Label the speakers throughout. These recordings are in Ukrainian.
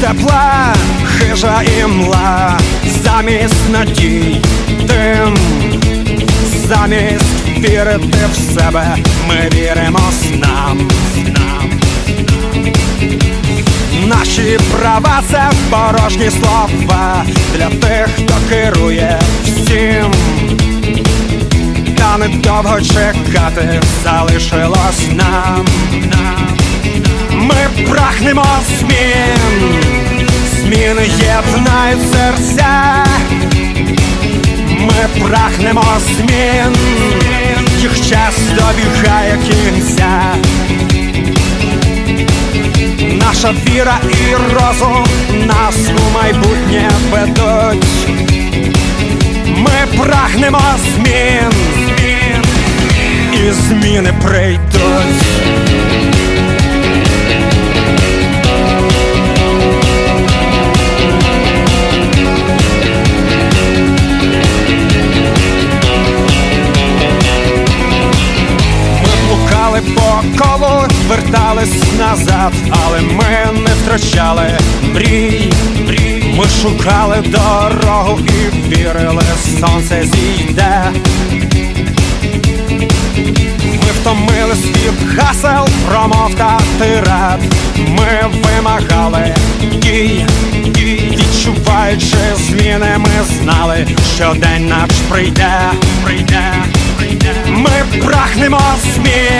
Speaker 1: тепла, хижа і мла, замість надій тим, замість вірити в себе, ми віримо снам, нам. Наші права це порожні слова для тих, хто керує всім. Та не довго чекати залишилось нам. Ми прагнемо сміх зміни єднають серця. Ми прагнемо змін, їх час добігає кінця. Наша віра і розум нас у майбутнє ведуть. Ми прагнемо змін, і зміни прийдуть. Вертались назад, але ми не втрачали мрій. мрій. Ми шукали дорогу і вірили, сонце зійде. Ми втомились від гасел, промов та тират. Ми вимагали дій, дій, відчуваючи зміни, ми знали, що день наш прийде, прийде, прийде. Ми прагнемо змін,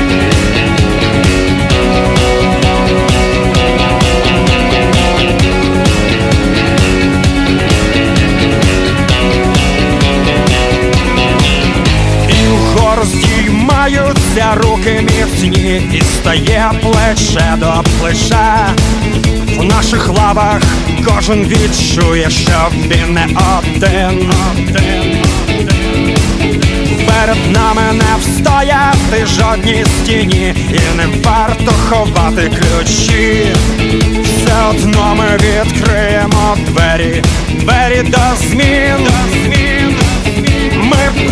Speaker 1: Руки міцні, і стає плече до плеча. В наших лавах кожен відчує, що він не один. Перед нами не встояти жодній стіні, і не варто ховати ключі. Все одно ми відкриємо двері, двері до змін. Ми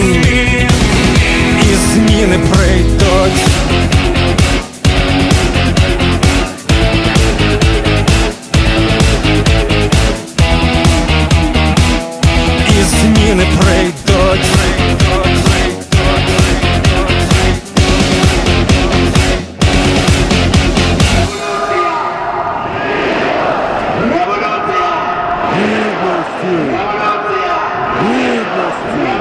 Speaker 2: Yeah.